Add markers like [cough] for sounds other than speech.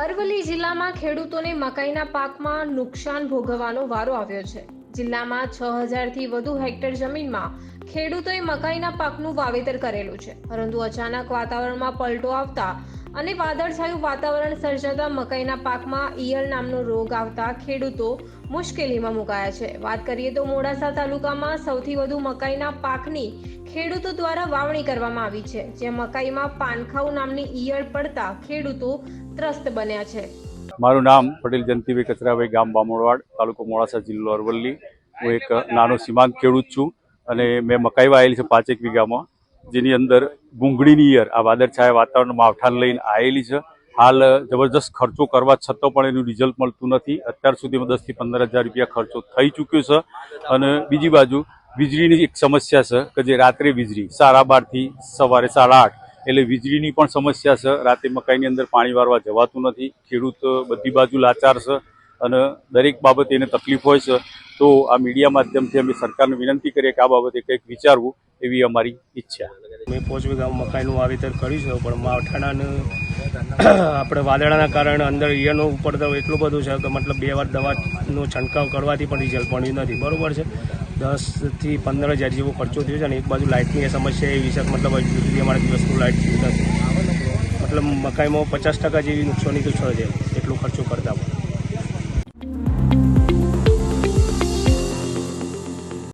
અરવલ્લી જિલ્લામાં ખેડૂતોને મકાઈના પાકમાં નુકસાન ભોગવવાનો વારો આવ્યો છે. જિલ્લામાં છ હજારથી વધુ હેક્ટર જમીનમાં ખેડૂતોએ મકાઈના પાકનું વાવેતર કરેલું છે. પરંતુ અચાનક વાતાવરણમાં પલટો આવતા અને વાદળછાયું વાતાવરણ સર્જાતા મકાઈના પાકમાં ઈયળ નામનો રોગ આવતા ખેડૂતો મુશ્કેલીમાં મુકાયા છે. વાત કરીએ તો મોડાસા તાલુકામાં સૌથી વધુ મકાઈના પાકની ખેડૂતો દ્વારા વાવણી કરવામાં આવી છે જે મકાઈમાં પાનખાઉ નામની ઈયળ પડતા ખેડૂતો ત્રસ્ત બન્યા છે. મારું નામ પટેલ જયંતિભાઈ કચરાભાઈ, ગામ બામોડવાડ તાલુકો મોડાસા જિલ્લો અરવલ્લી. હું એક નાનો સીમાંત ખેડૂત છું અને મેં મકાઈ વાયેલી છે પાંચેક વીઘામાં. જેની અંદર ભૂંગળીની ઈયર, આ વાદળછાયા વાતાવરણમાં માવઠાને લઈને આવેલી છે. હાલ જબરજસ્ત ખર્ચો કરવા છતાં પણ એનું રિઝલ્ટ મળતું નથી. અત્યાર સુધીમાં દસથી પંદર હજાર રૂપિયા ખર્ચો થઈ ચૂક્યો છે. અને બીજી બાજુ, વીજળીની એક સમસ્યા છે કે જે રાત્રે વીજળી, સાડા બારથી સવારે સાડા આઠ. એટલે વીજળીની પણ સમસ્યા છે. રાતે મકાઈની અંદર પાણી વારવા જવાતું નથી. ખેડૂત બધી બાજુ લાચાર છે અને દરેક બાબતે એને તકલીફ હોય છે. તો આ મીડિયા માધ્યમથી અમે સરકારને વિનંતી કરીએ કે આ બાબતે કંઈક વિચારવું. એવી અમારી ઈચ્છા. મેં પાંચ વીઘા મકાઈનું વાવેતર કર્યું છે, પણ માવઠાના [coughs] આપણે વાદળાના કારણે અંદર ઈયળનો ઉપરતો એટલું બધું છે કે મતલબ બે વાર દવાનો છંટકાવ કરવાથી પણ રિઝલ્ટ મળ્યું નથી. બરાબર છે? દસથી પંદર હજાર જેવો ખર્ચો થયો છે અને એક બાજુ લાઇટની એ સમસ્યા એવી છે મતલબ હજુ સુધી અમારે દિવસનું લાઇટ નથી. મતલબ મકાઈમાં પચાસ ટકા જેવી નુકસાની તો છે એટલો ખર્ચો કરતા પણ